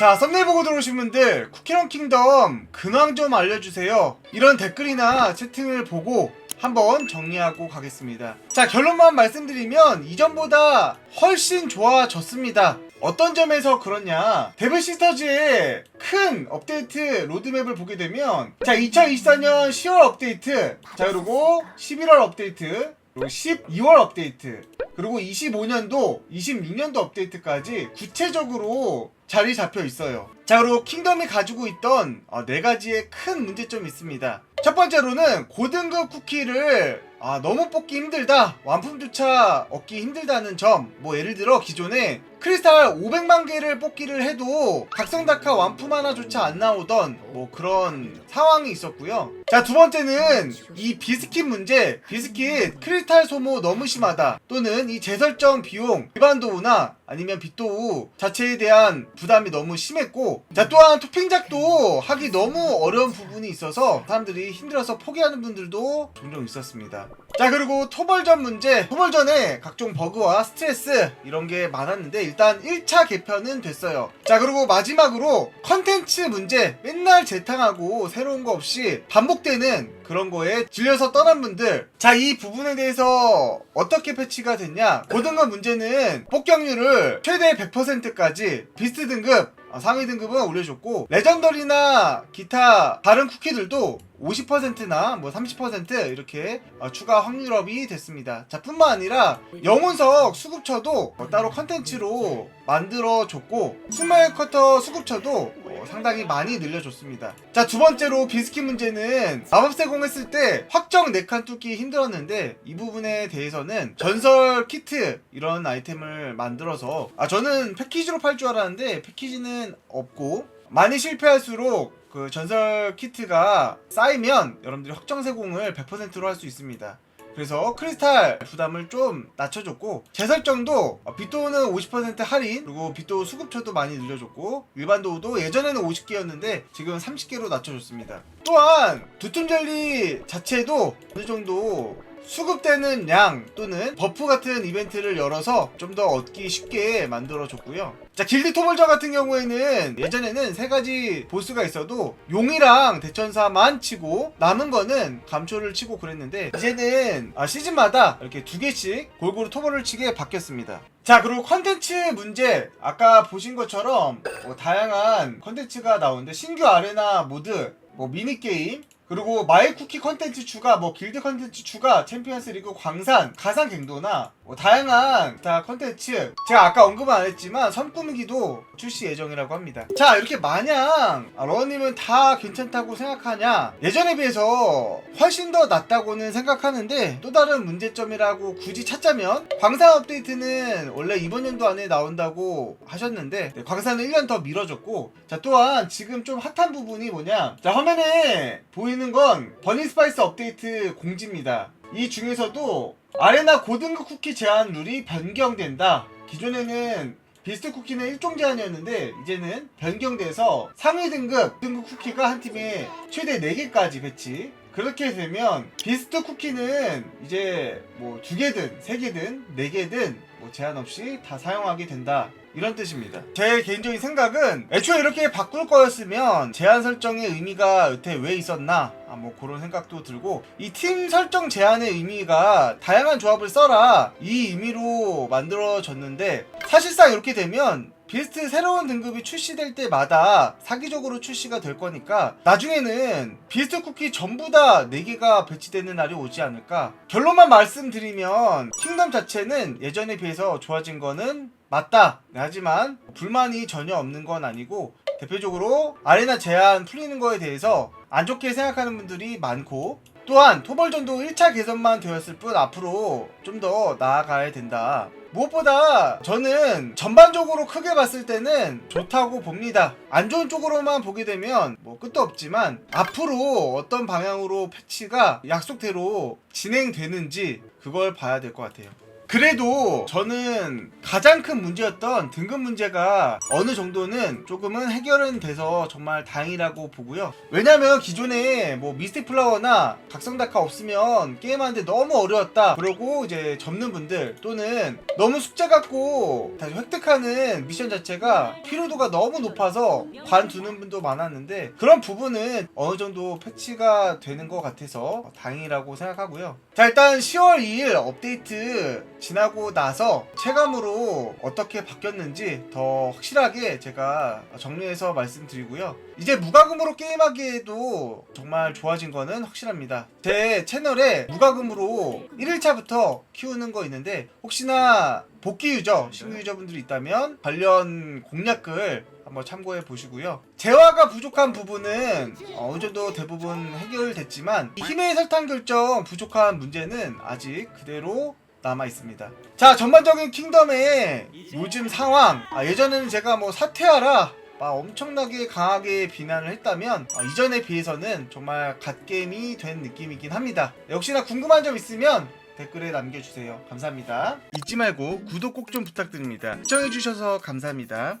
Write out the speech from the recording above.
자 썸네일 보고 들어오신 분들 쿠키런 킹덤 근황 좀 알려주세요. 이런 댓글이나 채팅을 보고 한번 정리하고 가겠습니다. 자 결론만 말씀드리면 이전보다 훨씬 좋아졌습니다. 어떤 점에서 그렇냐? 데블 시스터즈의 큰 업데이트 로드맵을 보게 되면 자 2024년 10월 업데이트 자 그리고 11월 업데이트 그리고 12월 업데이트 그리고 25년도 26년도 업데이트까지 구체적으로 자리 잡혀 있어요. 자 그리고 킹덤이 가지고 있던 어, 네 가지의 큰 문제점이 있습니다. 첫 번째로는 고등급 쿠키를 아, 너무 뽑기 힘들다. 완품조차 얻기 힘들다는 점. 뭐 예를 들어 기존에 크리스탈 500만 개를 뽑기를 해도 각성다카 완품 하나조차 안 나오던 뭐 그런 상황이 있었고요. 자 두 번째는 이 비스킷 문제. 비스킷 크리스탈 소모 너무 심하다. 또는 이 재설정 비용 일반도우나 아니면 빗도우 자체에 대한 부담이 너무 심했고 자 또한 토핑작도 하기 너무 어려운 부분이 있어서 사람들이 힘들어서 포기하는 분들도 종종 있었습니다 자 그리고 토벌전 문제. 토벌전에 각종 버그와 스트레스 이런 게 많았는데 일단 1차 개편은 됐어요. 자 그리고 마지막으로 컨텐츠 문제. 맨날 재탕하고 새로운 거 없이 반복되는 그런 거에 질려서 떠난 분들. 자 이 부분에 대해서 어떻게 패치가 됐냐? 고등급 문제는 폭격률을 최대 100%까지 비스트 등급 아, 상위 등급은 올려줬고 레전더리나 기타 다른 쿠키들도 50%나 뭐 30% 이렇게 어, 추가 확률업이 됐습니다. 자 뿐만 아니라 영혼석 수급처도 어, 따로 컨텐츠로 만들어줬고 스마일 커터 수급처도 어, 상당히 많이 늘려줬습니다. 자 두 번째로 비스킷 문제는 마법세공 했을 때 확정 4칸 뚫기 힘들었는데 이 부분에 대해서는 전설 키트 이런 아이템을 만들어서 아 저는 패키지로 팔 줄 알았는데 패키지는 없고 많이 실패할수록 그 전설 키트가 쌓이면 여러분들이 확정 세공을 100%로 할 수 있습니다. 그래서 크리스탈 부담을 좀 낮춰줬고 재설정도 어, 빗도우는 50% 할인 그리고 빗도우 수급처도 많이 늘려줬고 일반 도우도 예전에는 50개였는데 지금 30개로 낮춰줬습니다. 또한 두툼 젤리 자체도 어느 정도 수급되는 양 또는 버프 같은 이벤트를 열어서 좀 더 얻기 쉽게 만들어줬고요. 자 길드 토벌저 같은 경우에는 예전에는 세 가지 보스가 있어도 용이랑 대천사만 치고 남은 거는 감초를 치고 그랬는데 이제는 아, 시즌마다 이렇게 두 개씩 골고루 토벌을 치게 바뀌었습니다. 자 그리고 컨텐츠 문제 아까 보신 것처럼 뭐 다양한 컨텐츠가 나오는데 신규 아레나 모드 뭐 미니게임 그리고 마일 쿠키 컨텐츠 추가, 뭐 길드 컨텐츠 추가, 챔피언스 리그 광산, 가상 갱도나 뭐 다양한 다 컨텐츠 제가 아까 언급은 안 했지만 선꾸미기도 출시 예정이라고 합니다. 자 이렇게 마냥 아, 러너님은 다 괜찮다고 생각하냐? 예전에 비해서 훨씬 더 낫다고는 생각하는데 또 다른 문제점이라고 굳이 찾자면 광산 업데이트는 원래 이번 연도 안에 나온다고 하셨는데 네, 광산은 1년 더 미뤄졌고 자 또한 지금 좀 핫한 부분이 뭐냐? 자 화면에 보이는 건 버닝 스파이스 업데이트 공지입니다. 이 중에서도 아레나 고등급 쿠키 제한 룰이 변경된다. 기존에는 비스트 쿠키는 일종 제한이었는데 이제는 변경돼서 상위 등급 등급 쿠키가 한 팀에 최대 4개까지 배치. 그렇게 되면 비스트 쿠키는 이제 뭐두 개든 세 개든 네 개든 뭐 제한 없이 다 사용하게 된다. 이런 뜻입니다. 제 개인적인 생각은 애초에 이렇게 바꿀 거였으면 제한 설정의 의미가 여태 왜 있었나? 아, 뭐 그런 생각도 들고 이 팀 설정 제한의 의미가 다양한 조합을 써라 이 의미로 만들어졌는데 사실상 이렇게 되면 비스트 새로운 등급이 출시될 때마다 사기적으로 출시가 될 거니까 나중에는 비스트 쿠키 전부 다 4개가 배치되는 날이 오지 않을까. 결론만 말씀드리면 킹덤 자체는 예전에 비해서 좋아진 거는 맞다. 네, 하지만 불만이 전혀 없는 건 아니고 대표적으로 아레나 제한 풀리는 거에 대해서 안 좋게 생각하는 분들이 많고 또한 토벌전도 1차 개선만 되었을 뿐 앞으로 좀 더 나아가야 된다. 무엇보다 저는 전반적으로 크게 봤을 때는 좋다고 봅니다. 안 좋은 쪽으로만 보게 되면 뭐 끝도 없지만 앞으로 어떤 방향으로 패치가 약속대로 진행되는지 그걸 봐야 될 것 같아요. 그래도 저는 가장 큰 문제였던 등급 문제가 어느 정도는 조금은 해결은 돼서 정말 다행이라고 보고요. 왜냐면 기존에 뭐 미스틱 플라워나 각성다카 없으면 게임하는데 너무 어려웠다. 그러고 이제 접는 분들 또는 너무 숙제 갖고 다시 획득하는 미션 자체가 피로도가 너무 높아서 관두는 분도 많았는데 그런 부분은 어느 정도 패치가 되는 것 같아서 다행이라고 생각하고요. 자 일단 10월 2일 업데이트 지나고 나서 체감으로 어떻게 바뀌었는지 더 확실하게 제가 정리해서 말씀드리고요. 이제 무과금으로 게임하기에도 정말 좋아진 거는 확실합니다. 제 채널에 무과금으로 1일차부터 키우는 거 있는데 혹시나 복귀 유저, 신규 유저분들이 있다면 관련 공략글 한번 참고해 보시고요. 재화가 부족한 부분은 어느 정도 대부분 해결됐지만 힘의 설탕 결정 부족한 문제는 아직 그대로 남아 있습니다. 자, 전반적인 킹덤의 요즘 상황. 아, 예전에는 제가 뭐 사퇴하라 막 엄청나게 강하게 비난을 했다면 아, 이전에 비해서는 정말 갓게임이 된 느낌이긴 합니다. 역시나 궁금한 점 있으면 댓글에 남겨주세요. 감사합니다. 잊지 말고 구독 꼭 좀 부탁드립니다. 시청해주셔서 감사합니다.